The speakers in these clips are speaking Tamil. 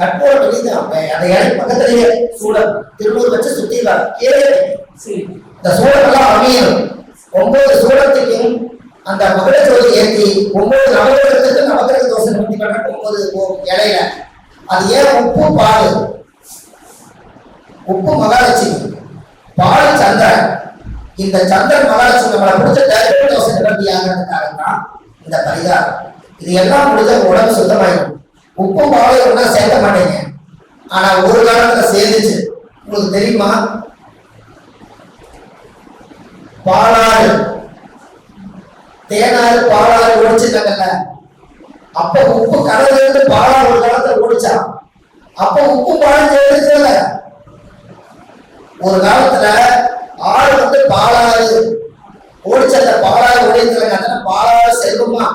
கற்பூர வெளியே அந்த இடம் பக்கத்திலேயே சூடம். திருநூறு வச்சு சுத்திடுவாங்க. கீழே இந்த சூடமெல்லாம் அமையும் ஒன்பது சூடத்துக்கும் அந்த மகள ஜோதி ஏற்றி ஒன்பது நவகிரகத்துக்கு நவகிரக தோசை நிறுத்தி பண்ற ஒன்பது இலையில. அது ஏன் உப்பு பால்? உப்பு மகாலட்சுமி. பால் சந்திரன். இந்த சந்திரன் மகாலட்சுமி நம்மளை பிடிச்ச தரித்திர தோசை நிவர்த்தி ஆகிறதுக்காக தான் இந்த பரிகாரம். இது எல்லாம் முடிஞ்ச உடம்பு சுத்தமாயிடும். உப்பு பால் சேர்க்க மாட்டீங்க. ஆனா ஒரு காலத்துல சேர்ந்துச்சு. உங்களுக்கு தெரியுமா? பாலாறு. தேனாறு பாலாறு ஓடிச்சுட்டாங்கல்ல அப்ப உப்பு கடல்ல இருந்து பாலாறு ஒரு காலத்துல ஓடிச்சான் அப்ப உப்பு பாலம் சேர்ந்துச்சுல ஒரு காலத்துல ஆறு வந்து பாலாறு. ஓடிச்ச அந்த பாலாறு ஓடிச்சுல பாலாறு செல்வமா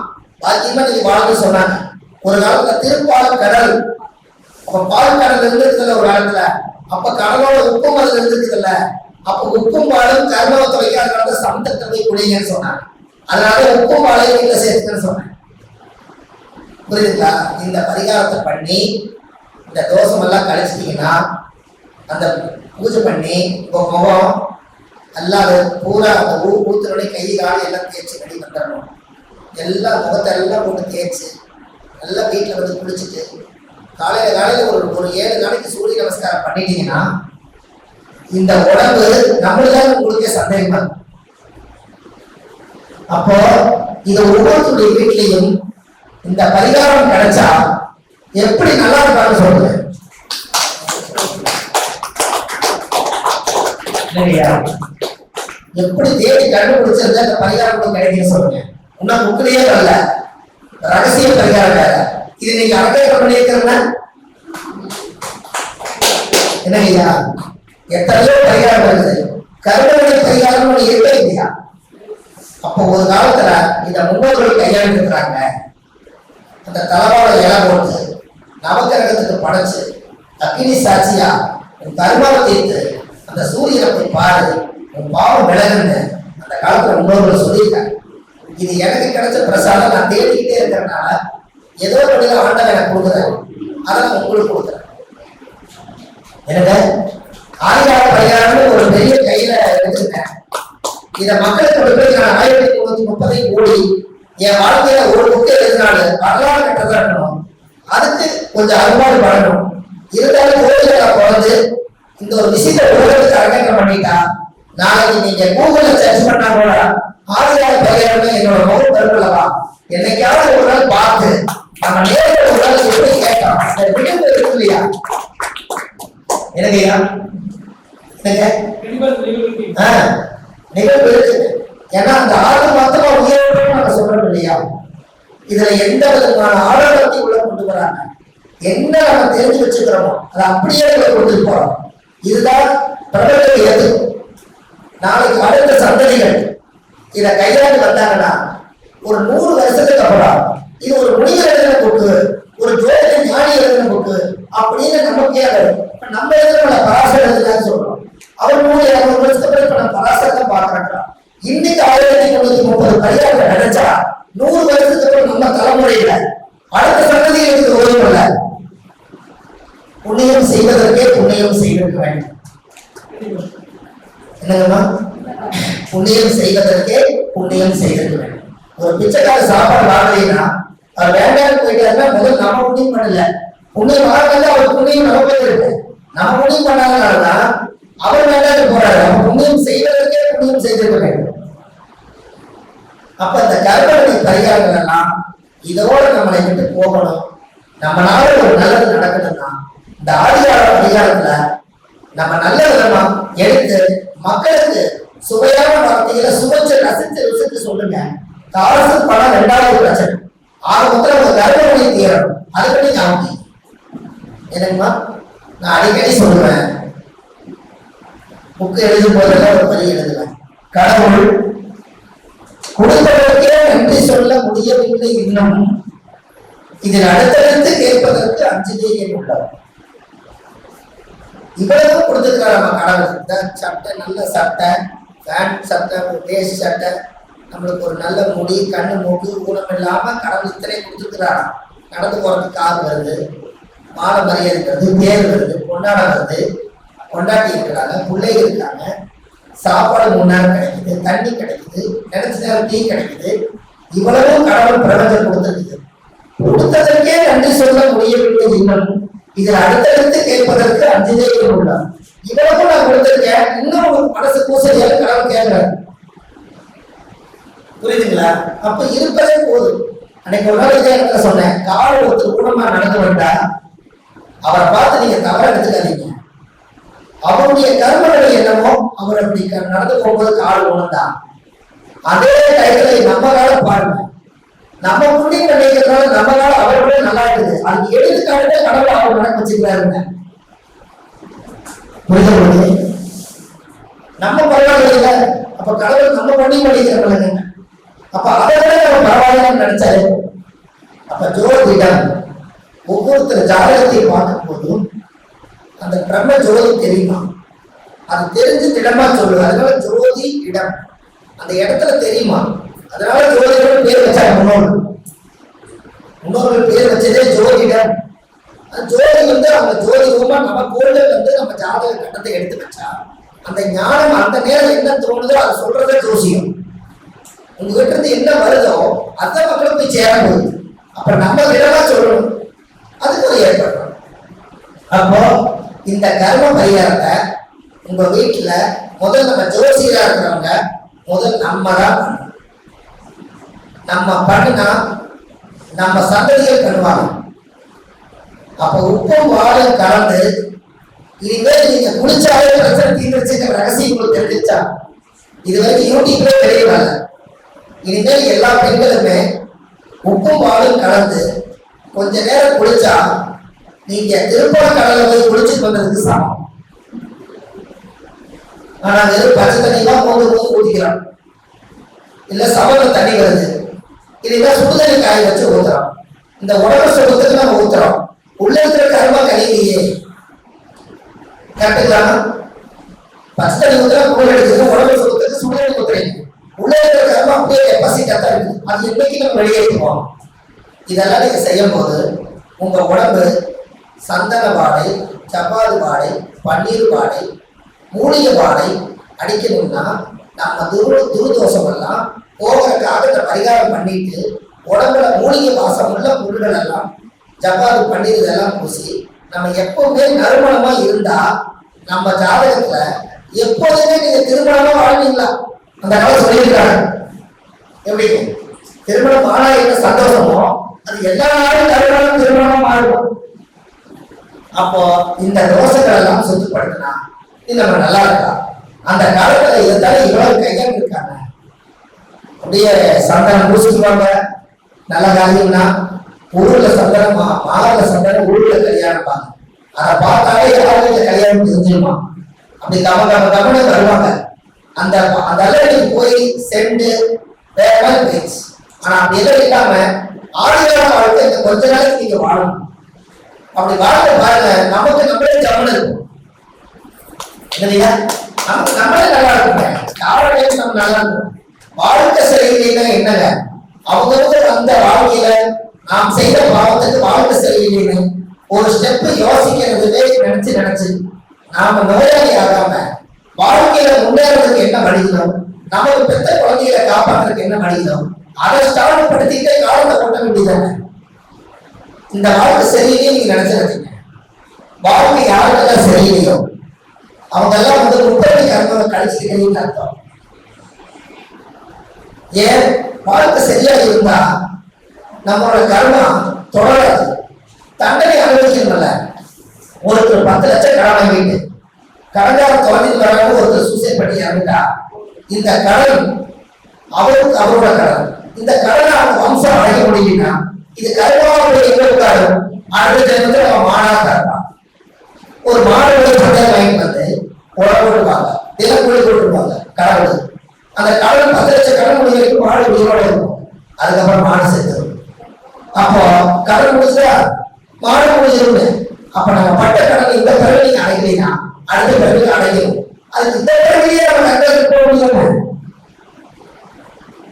பாக்கியமா நீங்க வாழ்ந்து சொன்னாங்க. ஒரு காலத்துல திருப்பாலம் கடல். அப்ப பால் கடல் இருந்திருக்குல்ல ஒரு காலத்துல அப்ப கடலோட உப்பும் அதுல இருந்திருக்குல்ல அப்ப உப்பும் பாலும் கர்மவத்தை வைக்காத காலத்துல சமுத்திரத்தை போய் குடிங்கன்னு சொன்னாங்க. அதனால உப்பும் பாலையும் வீட்டுல சேர்த்துக்கன்னு சொன்னேன் புரியுதுங்களா? இந்த பரிகாரத்தை பண்ணி இந்த தோஷம் எல்லாம் கழிச்சிட்டீங்கன்னா அந்த பூஜை பண்ணி உங்க முகம் எல்லாம் பூரா அந்த ஊ ஊத்துறோடய கை காலி எல்லாம் தேய்ச்சி ரெடி வந்துடணும். எல்லாம் முகத்தை எல்லாம் போட்டு தேய்ச்சி நல்லா வீட்டில் வந்து குளிச்சுட்டு காலையில காலையில ஒரு ஒரு ஏழு நாளைக்கு சூரிய நமஸ்காரம் பண்ணிட்டீங்கன்னா இந்த உடம்பு நம்மளுக்காக உங்களுக்கே சந்தேகமா அப்போ இது ஒவ்வொருத்தருடைய வீட்லையும் இந்த பரிகாரம் கிடைச்சா எப்படி நல்லா இருக்கான்னு சொல்லுங்க. எப்படி தேடி கண்டுபிடிச்சிருந்தா இந்த பரிகாரம் உங்களுக்கு கிடைக்குன்னு சொல்லுங்க. இன்னும் புக்கிலேயே வரல ரகசிய பரிகாரம் வேற இது நீங்க அரங்கேற்றம் என்ன என்னங்கய்யா எத்தனையோ பரிகாரம் இருக்குது கருணை பரிகாரம் ஒண்ணு இருக்கே இல்லையா? அப்போ ஒரு காலத்துல இந்த முன்னோர்கள் கையாண்டிருக்கிறாங்க அந்த தலைவாட இலை போட்டு நவக்கிரகத்துக்கு படைச்சு அக்னி சாட்சியா உன் கர்மாவை தீர்த்து அந்த சூரியனை போய் பாரு. உன் பாவம் விலகுன்னு அந்த காலத்துல முன்னோர்கள் சொல்லியிருக்காங்க. இது எனக்கு கிடைச்ச பிரசாதம். நான் தேடிக்கிட்டே இருக்கிறனால ஏதோ வழியில ஆண்டவன் எனக்கு கொடுக்குறேன் அதை நான் உங்களுக்கு கொடுக்குறேன். எனக்கு ஆயிரம் பரிகாரம்னு ஒரு பெரிய கையில வச்சிருக்கேன் இத மக்களுக்கு கொண்டு போய் நான் ஆயிரத்தி தொண்ணூத்தி முப்பதை கூடி என் வாழ்க்கையில ஒரு புக்கு எழுதினாலு வரலாறு கட்டதா இருக்கணும். அதுக்கு கொஞ்சம் அறுபாடு பண்ணணும். இருந்தாலும் கோயில பிறந்து இந்த ஒரு விஷயத்தை உலகத்துக்கு அரங்கேற்றம் பண்ணிட்டா நாளைக்கு நீங்க கூகுள்ல சர்ச் பண்ணா கூட ஆதிராய பரிகாரமே என்னோட முகம் பெருமளவா என்னைக்காவது ஒரு நாள் பார்த்து நம்ம நேரில் ஒரு நாள் எப்படி கேட்டான். விடுதல் இருக்கு இல்லையா எனக்குயா நிகழ்வு ஆ, நிகழ்வு இருக்கு. ஏன்னா அந்த ஆறு மாத்திரமா உயர்வு நம்ம சொல்றோம் இல்லையா? இதுல எந்த விதமான ஆரோக்கியத்தை உள்ள கொண்டு வராங்க. என்ன நம்ம தெரிஞ்சு வச்சுக்கிறோமோ அதை அப்படியே உள்ள கொண்டு போறோம். இதுதான் பிரபலத்தை எது? நாளைக்கு அடுத்த சந்ததிகள். இதை கையாண்டு வந்தாங்கன்னா ஒரு நூறு வருஷத்துக்கு அப்புறம் இது ஒரு முனிவர் எழுதின புக்கு ஒரு ஜோதிட ஞானி எழுதின புக்கு அப்படின்னு நம்பிக்கையா அது நம்ம எழுதுன பராசர் எழுதுனான்னு சொல்றோம்? அவர் நூறு இரநூறு வருஷத்துக்கு இப்ப நம்ம பராசரத்தை பாக்குறோம் இன்னைக்கு ஆயிரத்தி முன்னூத்தி முப்பது பரிகாரம் நினைச்சா நூறு வருஷத்துக்கு நம்ம தலைமுறையில அடுத்த சந்ததிகளுக்கு உதவும் இல்லை புண்ணியம் செய்வதற்கே புண்ணியம் செய்திருக்க வேண்டும். என்னங்கம்மா? புண்ணியம் செய்வதற்கே புண்ணியம் செய்திருக்க வேண்டும் ஒரு பிச்சைக்கார சாப்பாடு வாங்கலைன்னா அவர் வேண்டாம்னு போயிட்டாருன்னா முதல் நம்ம புண்ணியம் பண்ணல. புண்ணியம் வாங்கல அவர் புண்ணியம் நம்ம பேர் இருக்கு. நம்ம புண்ணியம் பண்ணாதனாலதான் அவர் வேண்டாம் போறாரு. நம்ம புண்ணியம் செய்வதற்கே புண்ணியம் செய்திருக்க வேண்டும். அப்ப இந்த கர்மனை பரிகாரங்கள் இதோட நம்மளை விட்டு போகணும். நம்மளால ஒரு நல்லது நடக்கணும்னா இந்த ஆதிகார பரிகாரத்துல நம்ம நல்ல விதமா எடுத்து மக்களுக்கு சுவையான வார்த்தைகளை சுவைச்சு ரசிச்சு ருசிச்சு சொல்லுங்க. காசு பணம் ரெண்டாவது பிரச்சனை ஆக மொத்தம் உங்க கர்மனை தீரணும். அதுக்கு நீங்க அவங்க என்னங்கம்மா? நான் அடிக்கடி சொல்லுவேன். புக்கு எழுதும் போதெல்லாம் ஒரு பதிவு எழுதுவேன். கடவுள் கொடுத்தவருக்கே நன்றி சொல்ல முடியவில்லை இன்னும். இதில் அடுத்தடுத்து கேட்பதற்கு அஞ்சுதேயம் உள்ளவர் இவ்வளவு கொடுத்துருக்காரு நம்ம கடவுள். சட்டை நல்ல சட்டை. பேண்ட் சட்டை ஒரு வேஷ்டி சட்டை நம்மளுக்கு ஒரு நல்ல முடி கண்ணு மூக்கு ஊனம் இல்லாம கடவுள் இத்தனை கொடுத்துருக்கிறாராம் நடந்து போறதுக்கு கார் வருது மாலை மரியாதைங்கிறது தேர் வருது கொண்டாட வருது. கொண்டாட்டி இருக்கிறாங்க பிள்ளைங்க இருக்காங்க. சாப்பாடு முன்னாடி கிடைக்குது தண்ணி கிடைக்குது நினைச்ச நேரம் டீ கிடைக்குது. இவ்வளவும் கடவுள் பிரபஞ்சம் கொடுத்துருக்குது. கொடுத்ததற்கே நன்றி சொல்ல முடியவில்லை இன்னும். இதில் அடுத்தடுத்து கேட்பதற்கு அஞ்சு தெய்வம் உள்ளார். இவ்வளவு நான் கொடுத்திருக்கேன். இன்னும் ஒரு மனசு பூசலியால கடவுள் கேட்கிறார். புரியுதுங்களா? அப்ப இருப்பதே போதும். அன்னைக்கு ஒரு நாள் இதே இடத்துல சொன்னேன் கால் ஒருத்தர் ஊனமா நடந்து வந்தா அவரை பார்த்து நீங்க தவற எடுத்துக்காதீங்க. அவருடைய கர்மங்கள் என்னமோ அவர் அப்படி நடந்து போகும்போது கால் உணர்ந்தான் அதே டயத்துல நம்ம கால பாருங்க. நம்ம புண்ணியம் நினைக்கிறதுனால நம்ம கால அவரை நல்லா இருக்குது அதுக்கு எடுத்துக்காட்டு கடவுள் அவர் நடக்க வச்சுக்கிறாருங்க. புரியுது நம்ம பரவாயில்ல அப்ப கடவுள் நம்ம புண்ணியம் பண்ணிக்கிறவங்க அப்ப அதை விட நம்ம பரவாயில்லன்னு நினைச்சாரு அப்ப ஜோதிடம் ஒவ்வொருத்தர் ஜாதகத்தை பார்க்கும் போதும் அந்த பிரம்ம ஜோதி தெரியுமா? அது தெரிஞ்சு திடமா சொல்லு அதனால ஜோதி இடம். அந்த இடத்துல தெரியுமா? அதனால ஜோதிடம் பேர் வச்சாங்க முன்னோர்கள். முன்னோர்கள் பேர் வச்சதே ஜோதிடம். ஜோதி வந்து அந்த ஜோதி ரூபா நம்ம கோள்கள் வந்து நம்ம ஜாதக கட்டத்தை எடுத்து வச்சா அந்த ஞானம் அந்த நேரம் என்ன தோணுதோ அதை சொல்றதே ஜோசியம். உங்ககிட்ட இருந்து என்ன வருதோ அந்த மக்களுக்கு போய் சேர போகுது அப்ப நம்ம விடமா சொல்லணும்? அதுக்கு ஒரு ஏற்பாடு. அப்போ இந்த கர்ம பரிகாரத்தை உங்க வீட்டுல முதல் நம்ம ஜோசியரா இருக்கிறவங்க முதல் நம்ம தான் பண்ணணும். நம்ம பண்ணினா நம்ம சந்ததிகள் பண்ணுவாங்க. அப்ப உப்பும் வாழும் கலந்து இனிமேல் நீங்க குளிச்சாலே பிரச்சனை தீர்ந்துச்சுங்கிற ரகசியம் உங்களுக்கு தெரிஞ்சிச்சா இது வரைக்கும் யூடியூப்ல தெரியல இனிமேல் எல்லா பெண்களுமே உப்பும் வாழும் கலந்து கொஞ்ச நேரம் குளிச்சா நீங்க திருப்பண கடல்ல போய் குளிச்சுட்டு வந்ததுக்கு சமம். ஆனா வெறும் பச்சை தண்ணி தான் போது போது ஊத்திக்கிறோம் இல்ல சமல தண்ணி வருது. இல்லைன்னா சுடுதண்ணி காய வச்சு ஊத்துறோம் இந்த உடம்பு சுத்தத்துக்கு நம்ம ஊத்துறோம். உள்ள இருக்கிற கருமா கழிலையே கரெக்டுங்களா? பச்சை தண்ணி ஊத்துறா குளிர் அடிக்கிறது உடம்பு சுத்தத்துக்கு சுடு தண்ணி ஊத்துறீங்க உள்ள இருக்கிற கருமா அப்படியே கெப்பாசிட்டி தான் இருக்கு. அது இன்னைக்கு நம்ம வெளியேற்றுவோம் இதெல்லாம் நீங்க செய்யும் போது உங்க உடம்பு சந்தன பாடை சப்பாது பாடை பன்னீர் பாடை மூலிகை பாடை அடிக்கணும்னா நம்ம துரு துருதோஷம் எல்லாம் போகிறதுக்காக இந்த பரிகாரம் பண்ணிட்டு உடம்புல மூலிகை வாசம் உள்ள பொருள்கள் எல்லாம் ஜப்பாது பன்னீர் இதெல்லாம் பூசி நம்ம எப்பவுமே நறுமணமா இருந்தா நம்ம ஜாதகத்துல எப்போதுமே நீங்க திருமணமா வாழ்வீங்களா? அந்த காலம் சொல்லியிருக்காங்க எப்படி? திருமணம் ஆனா என்ன சந்தோஷமோ அது எல்லா நாளும் நறுமணம் திருமணமா மாறும் அப்போ இந்த தோஷங்கள் எல்லாம் சுத்தப்படுத்தினா இது நம்ம நல்லா இருக்கலாம் அந்த காலத்துல இருந்தாலும் இவ்வளவு கையாண்டு இருக்காங்க. அப்படியே சந்தனம் பூசிக்குவாங்க. நல்ல காரியம்னா ஊர்ல சந்தனம் மா- மாலை சந்தனம் ஊர்ல கல்யாணம் அதை பார்த்தாலே யாரும் இந்த கல்யாணம் செஞ்சிருமா அப்படி தம தம தமிழ வருவாங்க அந்த அந்த அளவுக்கு போய் சென்று வேற மாதிரி ஆனா அப்படி எதுவும் இல்லாம ஆதிகால வாழ்க்கை இந்த கொஞ்ச நாளைக்கு நீங்க வாழணும். அப்படி வாழ்க்கை பாருங்க நமக்கு நம்மளே ஜமன் இருக்கும். இல்லையா நமக்கு நம்மளே நல்லா இருக்கும். காவலையே நம்ம நல்லா இருக்கும். வாழ்க்கை சரியில்லைன்னா என்னங்க? அவங்க அந்த வாழ்க்கையில நாம் செய்த பாவத்துக்கு வாழ்க்கை சரியில்லைன்னு ஒரு ஸ்டெப் யோசிக்கிறதுலே நினைச்சு நினைச்சு. நாம நோயாளி ஆகாம வாழ்க்கையில முன்னேறதுக்கு என்ன வழிகளும் நமக்கு பெத்த குழந்தைகளை காப்பாற்றுறதுக்கு என்ன வழிகளும் அதை ஸ்டார்ட் படுத்திட்டே காலத்தை கொட்ட வேண்டியதானே இந்த வாழ்க்கை சரியில்லையே நீங்க நினைச்சிருக்கீங்க வாழ்க்கை யாருக்கெல்லாம் சரியில்லையோ அவங்க எல்லாம் வந்து முப்பத்தி கர்மம் கழிச்சிருக்கீங்கன்னு அர்த்தம். ஏன்? வாழ்க்கை சரியா இருந்தா நம்மளோட கர்மா தொடராது. தண்டனை அனுபவிக்கணும்ல. ஒருத்தர் பத்து லட்சம் கடன் வாங்கிட்டு கடன்கார தொலைஞ்சு வராங்க ஒருத்தர் சூசைட் பண்ணி இறந்துட்டா இந்த கடன் அவருக்கு அவரோட கடன். இந்த கடனை அவங்க வம்சம் அடைக்க முடியும்னா இது கருணாவுடைய எங்க இருக்காரு அடுத்த ஜென்மத்தில் அவன் மாணாக இருப்பான். ஒரு மாணவர்களை சந்தையை வாங்கிட்டு வந்து உழவு தினம் தினக்கூலி போட்டுருவாங்க. கடவுள். அந்த கடன் பத்து லட்சம் கடன் முடிக்கிறதுக்கு மாடு உயிரோட இருக்கும். அதுக்கப்புறம் மாடு அப்போ கடன் முடிச்சா மாடு முடிஞ்சிரும் அப்ப நம்ம பட்ட கடன் இந்த பிறகு நீங்க அடைக்கிறீங்கன்னா அடுத்த பிறகு அடைக்கணும் அதுக்கு இந்த பிறகுலயே நம்ம கண்டதுக்கு போக முடியும்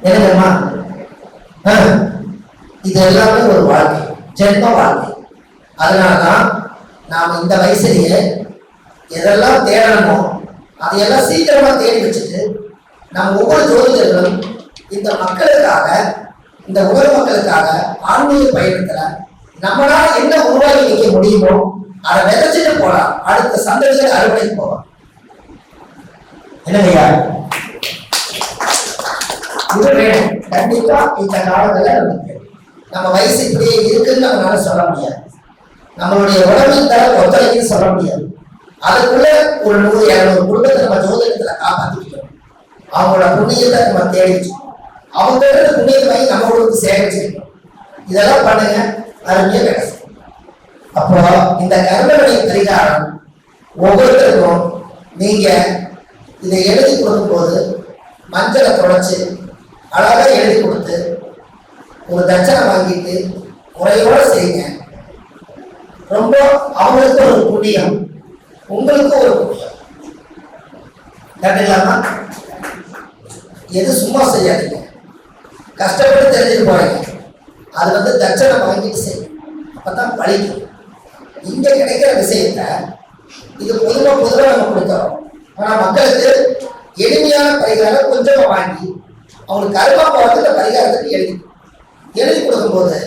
என்னங்கம்மா ஆ, இது எல்லாமே ஒரு வாழ்க்கை. ஜென்ம வாழ்க்கை. அதனாலதான் இந்த வயசுலயே எதெல்லாம் தேடணுமோ அதையெல்லாம் சீக்கிரமா தேடி வச்சுட்டு நம்ம ஒவ்வொரு ஜோதிடர்களும் இந்த மக்களுக்காக இந்த உலக மக்களுக்காக ஆன்மீக பயணத்துல நம்மளால என்ன உருவாக்கி வைக்க முடியுமோ அதை விதைச்சிட்டு போலாம். அடுத்த சந்ததிகள் அறுவடை போகலாம் என்னங்கய்யா இது வேணும் கண்டிப்பா இந்த காலத்துல நமக்கு. நம்ம வயசு இப்படியே இருக்குன்னு நம்மளால சொல்ல முடியாது. நம்மளுடைய உடம்பின் தர ஒத்துழைக்குன்னு சொல்ல முடியாது. அதுக்குள்ள ஒரு நூறு இரநூறு குடும்பத்தை நம்ம ஜோதிடத்துல காப்பாற்றிக்கணும் அவங்களோட புண்ணியத்தை நம்ம தேடிச்சோம் அவங்க புண்ணியத்தை வாங்கி நம்ம கொடுத்து சேகரிச்சுக்கணும் இதெல்லாம் பண்ணுங்க அருமையா கிடைக்கும் அப்போ இந்த கர்மவினை பரிகாரம் ஒவ்வொருத்தருக்கும் நீங்க இதை எழுதி கொடுக்கும்போது மஞ்சளை தொடச்சு அழகா எழுதி கொடுத்து ஒரு தட்சணை வாங்கிட்டு குறையோட செய்யுங்க. ரொம்ப அவங்களுக்கு ஒரு புண்ணியம் உங்களுக்கு ஒரு புண்ணியம். கரெக்டுங்களாமா எது சும்மா செய்யாதீங்க. கஷ்டப்பட்டு தெரிஞ்சுட்டு போறீங்க அது வந்து தட்சணை வாங்கிட்டு செய்யும் அப்பதான் பழிக்கும். இங்க கிடைக்கிற விஷயத்த இது பொதுவா பொதுவாக நம்ம கொடுத்தோம் ஆனா மக்களுக்கு எளிமையான பரிகாரம் கொஞ்சமா வாங்கி அவங்களுக்கு கருமா போகிறதுல பரிகாரத்துக்கு எழுதி எழுதி கொடுக்கும்போது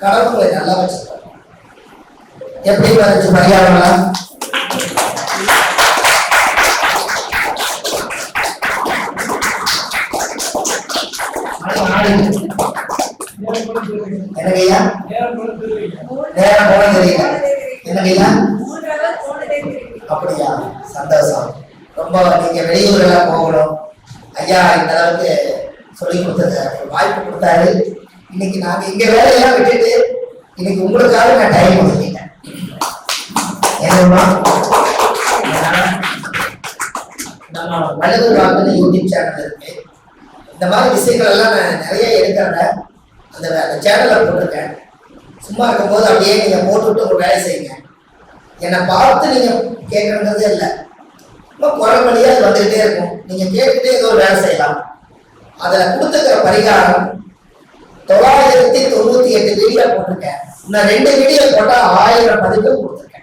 கடவுளை நல்லா வச்சிருக்காங்க எப்படி வந்துச்சு பரிகாரம்லாம் என்னங்கய்யா நேரம் போன தெரியல. என்னங்கய்யா அப்படியா? சந்தோஷம். ரொம்ப நீங்க வெளியூர்லாம் போகணும். ஐயா இந்த அளவுக்கு சொல்லி கொடுத்தது வாய்ப்பு கொடுத்தாரு. இன்னைக்கு நாங்க இங்க வேலையெல்லாம் விட்டுட்டு இன்னைக்கு உங்களுக்காக நான் டைம் ஒதுக்கிட்டேன். நம்ம வள்ளுவர் வாக்குன்னு யூடியூப் சேனல் இருக்கு. இந்த மாதிரி விஷயங்கள் எல்லாம் நான் நிறைய எடுக்கிறேன் அந்த அந்த சேனலில் போட்டிருக்கேன். சும்மா இருக்கும்போது அப்படியே நீங்கள் போட்டுவிட்டு ஒரு வேலை செய்யுங்க. என்னை பார்த்து நீங்கள் கேட்குறதே இல்லை. ரொம்ப குரல் வழியாக அது வந்துகிட்டே இருக்கும். நீங்கள் கேட்டுக்கிட்டே ஏதோ ஒரு வேலை செய்யலாம். அதில் கொடுத்துக்கிற பரிகாரம் தொள்ளாயிரத்தி தொண்ணூற்றி எட்டு வீடியோ போட்டிருக்கேன். இன்னும் ரெண்டு வீடியோ போட்டால் ஆயிரம் பதிப்பு கொடுத்துருக்கேன்.